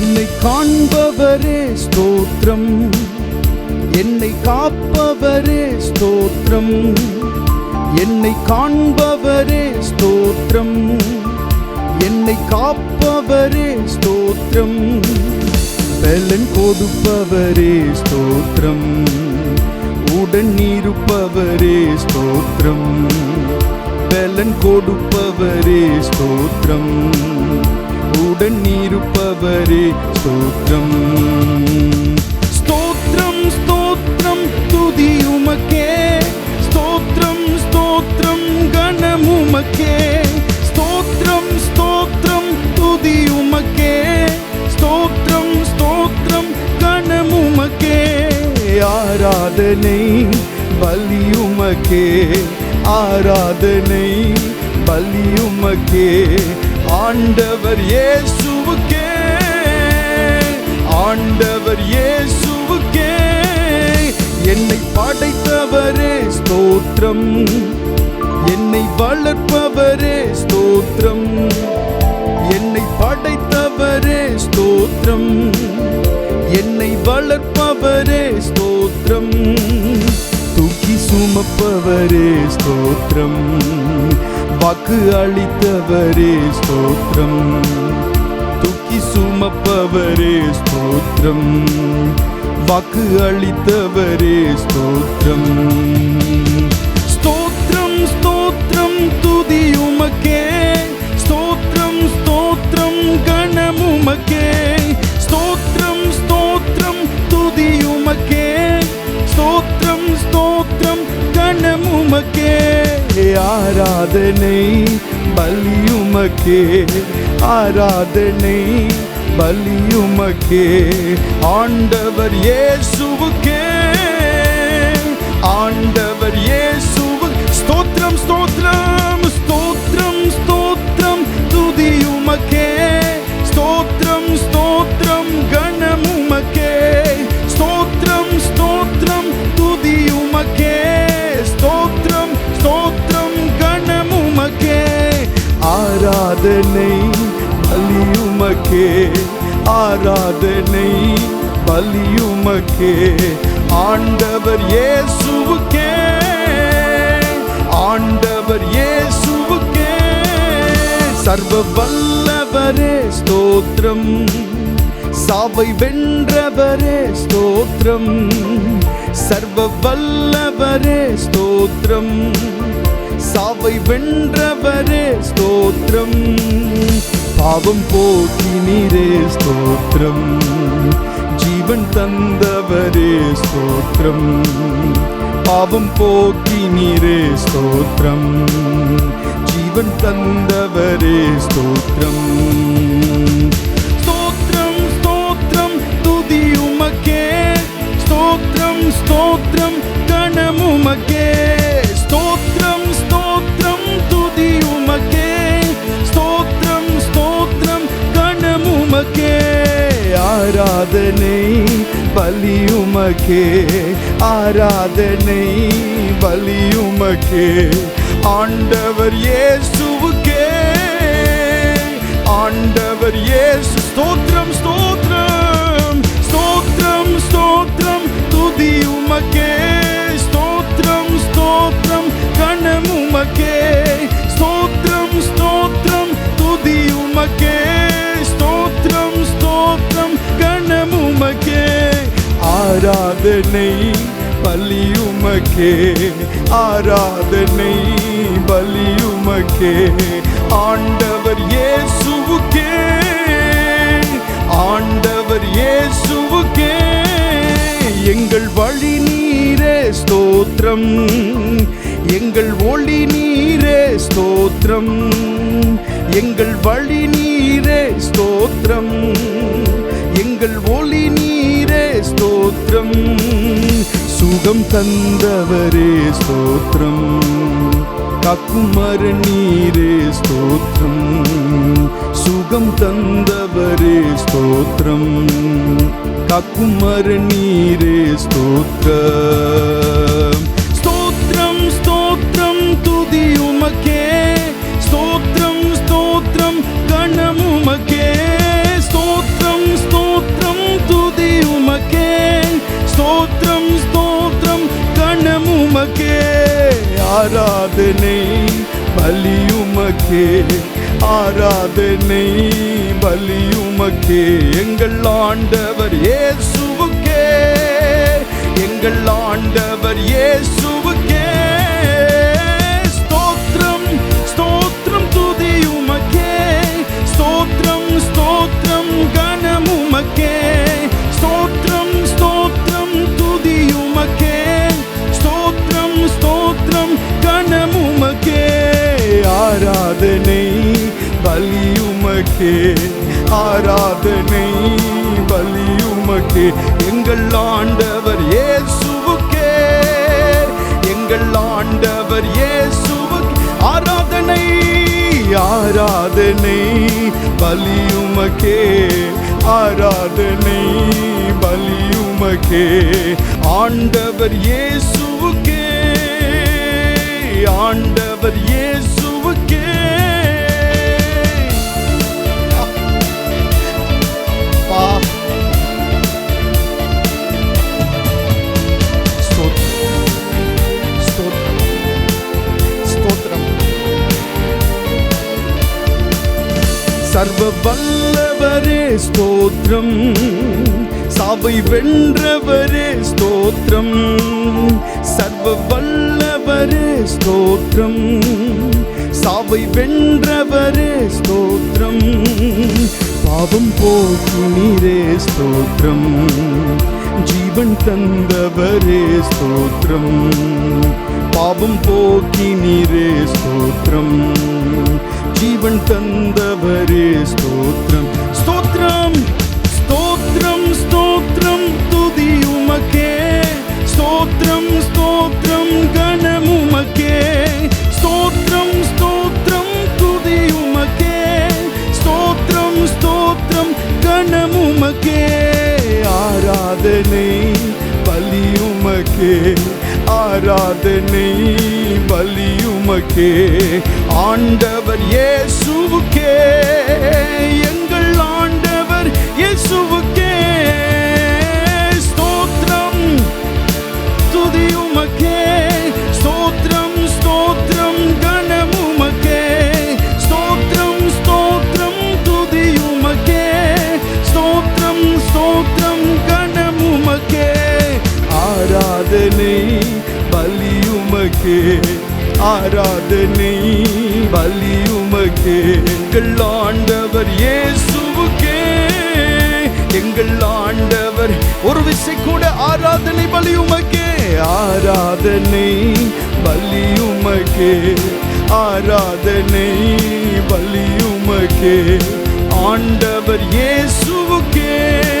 என்னை காண்பவரே ஸ்தோத்திரம். என்னை காப்பவரே ஸ்தோத்திரம். என்னை காண்பவரே ஸ்தோத்திரம். என்னை காப்பவரே ஸ்தோத்திரம். பலன் கொடுப்பவரே ஸ்தோத்திரம். உடன் இருப்பவரே ஸ்தோத்திரம். பலன் கொடுப்பவரே ஸ்தோத்திரம். உடன் இருப்பவரே ஸ்தோத்திரம். ஸ்தோத்திரம் ஸ்தோத்திரம் துதி உமக்கே. ஸ்தோத்திரம் ஸ்தோத்திரம் கணம் உமக்கே. ஸ்தோத்திரம் ஸ்தோத்திரம் துதி உமக்கே. ஸ்தோத்திரம் ஸ்தோத்திரம் கணம் உமக்கே. ஆராதனை பலி உமக்கே. ஆராதனை பலி உமக்கே. ஆண்டவர் இயேசுவுக்கே ஆண்டவர் இயேசுவுக்கே. என்னை படைத்தவரே ஸ்தோத்திரம். என்னை வளர்ப்பவரே ஸ்தோத்திரம். என்னை படைத்தவரே ஸ்தோத்திரம். என்னை வளர்ப்பவரே ஸ்தோத்திரம். தூக்கி சுமப்பவரே ஸ்தோத்திரம். வாக்கு அளித்தவரே ஸ்தோத்திரம் தூக்கி சுமப்பவரே ஸ்தோத்திரம் வாக்கு அளித்தவரே ஸ்தோத்திரம் ஸ்தோத்திரம் ஸ்தோத்திரம் துதி உமக்கே ஸ்தோத்திரம் ஸ்தோத்திரம் கணமுமக்கே ஸ்தோத்திரம் ஸ்தோத்திரம் துதி உமக்கே ஸ்தோத்திரம் ஸ்தோத்திரம் கணமுமக்கே ஆராதனை பலியுமக்கே. ஆராதனை பலியுமக்கே. ஆண்டவர் இயேசுவுக்கே. ஆண்டவர் ஏ ஆராதனை பலியுமக்கே ஆராதனை பலியுமக்கே. ஆண்டவர் இயேசுவுக்கே ஆண்டவர் இயேசுவுக்கே. சர்வ வல்லவரே ஸ்தோத்திரம் சாவை வென்றவரே ஸ்தோத்திரம் சர்வ வல்லவரே ஸ்தோத்திரம். சாவை வென்றவரே ஸ்தோத்திரம். பாவம் போக்கினீரே ஸ்தோத்திரம். ஜீவன் தந்தவரே ஸ்தோத்திரம். பாவம் போக்கினீரே ஸ்தோத்திரம். ஜீவன் தந்தவரே ஸ்தோத்திரம். ஸ்தோத்திரம் ஸ்தோத்திரம் துதி உமக்கே. ஸ்தோத்திரம் ஸ்தோத்திரம் கணமுமக்கே ஆராதனை பலியுமக்கே ஆராதனை பலியுமக்கே ஆண்டவர் இயேசுவுக்கே ஆண்டவர் இயேசு ஸ்தோத்திரம் ஸ்தோத்திரம் ஸ்தோத்திரம் ஸ்தோத்திரம் துதி உமக்கே ஸ்தோத்திரம் ஸ்தோத்திரம் கணம் உமக்கே. ஸ்தோத்திரம் ஸ்தோத்திரம் துதி உமக்கே ஸ்தோத்திரம் ஸ்தோத்திரம் கணம் ஆராதனை பலியுமக்கே ஆராதனை பலியுமக்கே. ஆண்டவர் இயேசுவுக்கே ஆண்டவர் இயேசுவுக்கே. எங்கள் வழி நீரே ஸ்தோத்திரம் எங்கள் ஒளி நீரே ஸ்தோத்திரம் எங்கள் வழி நீரே ஸ்தோத்திரம் எங்கள் ஒளி ஸ்தோத்திரம் சுகம் தந்தவரே ஸ்தோத்திரம் காக்குமர நீரே ஸ்தோத்திரம் சுகம் தந்தவரே ஸ்தோத்திரம் காக்குமர நீரே ஸ்தோத்திரம் ஸ்தோத்திரம் ஆராதனை பலியுமக்கே ஆராதனை பலியுமக்கே எங்கள் ஆண்டவர் இயேசுவுக்கே எங்கள் ஆண்டவர் இயேசு உமக்கே ஆராதனை பலி உமக்கே. எங்கள் ஆண்டவர் இயேசுவுக்கே எங்கள் ஆண்டவர் இயேசுவுக்கு ஆராதனை ஆராதனை பலி உமக்கே ஆராதனை பலி உமக்கே. ஆண்டவர் இயேசுவுக்கே ஆண்டவர் இயேசுவுக்கே. வல்லவரே ஸ்தோத்திரம். சாவை வென்றவரே ஸ்தோத்திரம். சர்வ வல்லவரே ஸ்தோத்திரம். சாவை வென்றவரே ஸ்தோத்திரம். பாவம் போக்கினீரே ஸ்தோத்திரம். ஜீவன் தந்தவரே ஸ்தோத்திரம். பாவம் போக்கினீரே ஸ்தோத்திரம். ஜீவன் தந்தவரே ஸ்தோத்திரம். ஸ்தோத்திரம் ஸ்தோத்திரம் ஸ்தோத்திரம் துதி உமக்கே. ஸ்தோத்திரம் ஸ்தோத்திரம் கணம் உமக்கே. ஸ்தோத்திரம் ஸ்தோத்திரம் துதி உமக்கே. ஸ்தோத்திரம் ஸ்தோத்திரம் கணம் உமக்கே. ஆராதனை பலி உமக்கே. ஆராதனை பலி உமக்கே. ஆண்டவர் இயேசுவுக்கே எங்கள் ஆண்டவர் இயேசுவுக்கே. ஸ்தோத்திரம் துதி உமக்கே. ஸ்தோத்திரம் ஸ்தோத்திரம் கனம் உமக்கே. ஸ்தோத்திரம் ஸ்தோத்திரம் துதி உமக்கே. ஸ்தோத்திரம் ஸ்தோத்திரம் கனம் உமக்கே. ஆராதனை பலி உமக்கே. ஆராதனை வலி உமக்கே. எங்கள் ஆண்டவர் இயேசுவுக்கே. எங்கள் ஆண்டவர் ஒரு விசை கூட ஆராதனை பலி உமக்கே. ஆராதனை பலி உமக்கே. ஆராதனை பலி உமக்கே. ஆண்டவர் இயேசுவுக்கே.